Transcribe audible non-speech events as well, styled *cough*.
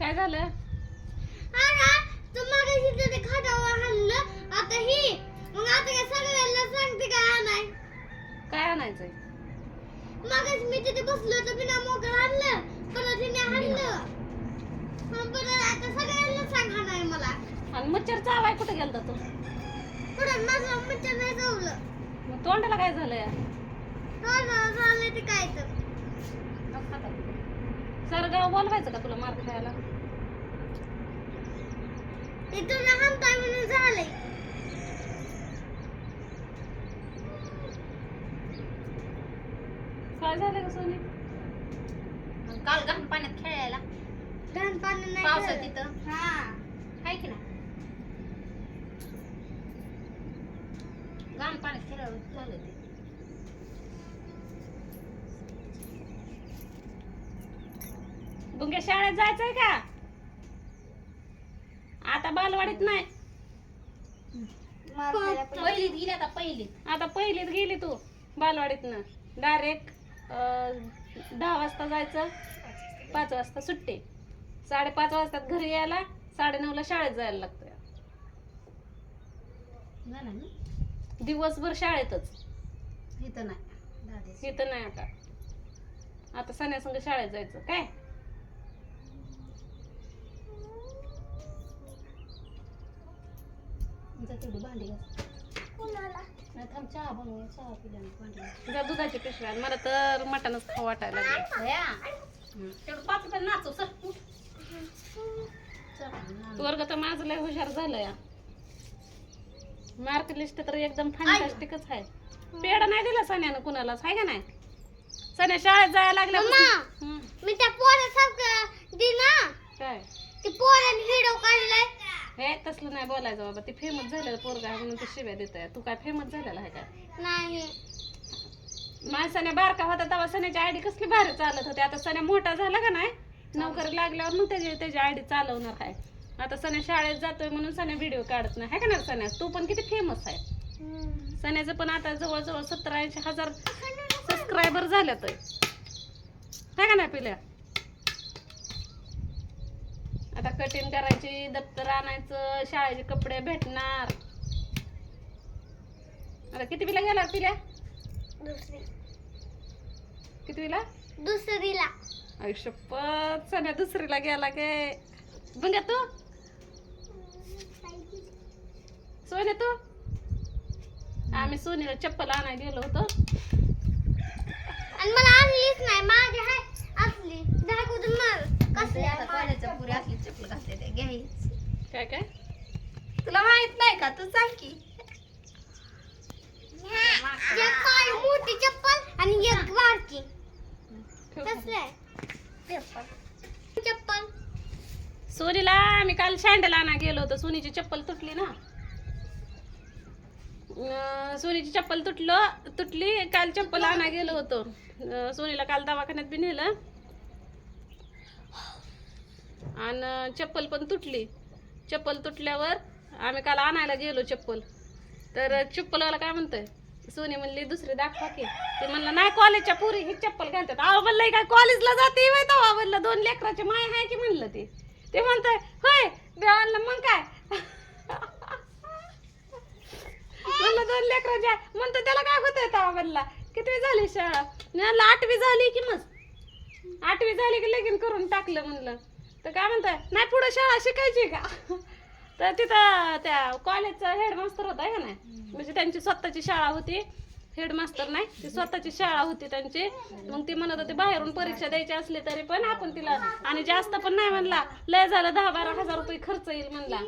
काय झालं? आता ही मग आता काय सगळ्यांना सांगते काय आणाय. काय आणायचंय? मागाशी मी तिथे बसलो होतो बिना मोकळं आणलं परत तिने आणलं परत आता सगळ्यांना सांग आणाय मला. आणि मच्छर चावाय कुठे गेलता तू? परत माझं मच्छर नाही चावलं. मग तोंडाला काय झालं झालं झालं ते काय तर. सरगाव बोलवायचं का तुला मार खायला? ते तुला हाणताय म्हणून झालंय. काय झालं का सोनी? मग काल घाण पाण्यात खेळायला. घाण पाणी नाही पावसात. तिथं हा. आहे की ना घाण पाण्यात खेळायला झालं ते. बुंगे शाळेत जायचंय का? आता बालवाडीत नाही. पहिलीत गेली. आता पहिलीत. आता पहिलीत गेली तू बालवाडीतनं. डायरेक्ट दहा वाजता जायचं. पाच वाजता सुट्टी. साडेपाच वाजतात घरी यायला साडेनऊला शाळेत जायला लागतं दिवसभर शाळेतच. इथं नाही. इथं नाही आता. आता सण्यासंग शाळेत जायचं. काय? तेवढी भांडी घास कुणाला? नाही थांब चहा बनव चहा पिल्याने भांडी घास. जा दुधाची पिशव्या आण. मला तर मटणच खाऊ वाटायला लागलं दया. तेवढं पाच रुपये नाचव सर उठ. चल, ना. वर्ग तर माझं लय हुशार झालं या मार्क लिस्ट तर एकदम फॅन्टास्टिकच आहे पेढा नाही दिला सण्यानं कुणालाच आहे का नाही सण्या शाळेत जायला लागल्या. मी त्या पोरासारखं दे ना काय ते पोराने व्हिडिओ काढलाय हे तसलं नाही बोलायचं बाबा. ते फेमस झालेलं पोरगा आहे म्हणून ते शिव्या देत तू काय फेमस झालेला आहे काय? नाही. माणसाने बारका होता तेव्हा सण्याची आयडी कसली भारी चालत होती. आता सण्या मोठा झाला का नाही? नोकरी लागल्यावर मग त्याची त्याची आयडी चालवणार आहे. आता सण्या शाळेत जातोय म्हणून सण्या व्हिडिओ काढत नाही. है का नाही सण्या तू पण किती फेमस आहे. सण्याचं पण आता जवळजवळ सत्तर ऐंशी हजार सबस्क्रायबर झाल्यात है का नाही पिल्या? आता कटिंग करायची दप्तर आणायचं शाळेचे कपडे भेटणार. आता किती बिला गेला पिल्या? दुसरी. कितवीला? दुसरीला. आयुष्यपत सण्या दुसरीला गेला गे. बघा तू? सोने तू? आम्ही सोनीला चप्पल आणायला गेलो होतो. आणि मला आणलीच नाही माझी आहे असली. दाखवतो मग कसं कसली आता पाण्याच्या पुरी असली चप्पल घातले ते घ्यायच. काय काय? तुला माहीत नाही का? तू सांग की. एक मोठी चप्पल आणि एक बारकी ठेव. कसलं आहे. चप्पल. सोनीला आम्ही काल सँडल आणा गेलो होतो. सोनीची चप्पल तुटली ना. अं, सोनीची चप्पल तुटलं तुटली. काल चप्पल आणा गेलो होतो. अं, सोनीला काल दवाखान्यात बी नेलं. आणि चप्पल पण तुटली. चप्पल तुटल्यावर आम्ही काल आणायला गेलो चप्पल. तर चप्पलवाला काय म्हणतोय? सोनी म्हणली दुसरी दाखवा की. ते म्हणलं नाही कॉलेजच्या पुरी ही चप्पल घालतात. आव म्हणलं काय कॉलेजला जाते वय म्हणलं दोन लेकराचे माय आहे की म्हणलं ते. ते म्हणतोय होय. मी म्हणलं मग काय? *laughs* म्हणलं दोन लेकराचे म्हणतो त्याला काय होतंय आहे म्हणला कितवी झाली शाळा? म्हणलं आठवी झाली की मग. आठवी झाली की लगीन करून टाकलं म्हणलं. तर काय म्हणताय? नाही पुढे शाळा शिकायची का? तर तिथं त्या कॉलेजचा हेडमास्तर होता का नाही? म्हणजे त्यांची स्वतःची शाळा होती. हेडमास्तर नाही ती स्वतःची शाळा होती त्यांची. मग ती म्हणत होती बाहेरून परीक्षा द्यायची असली तरी पण आपण तिला आणि जास्त पण नाही म्हणला. लय झालं दहा बारा हजार रुपये खर्च येईल म्हणला.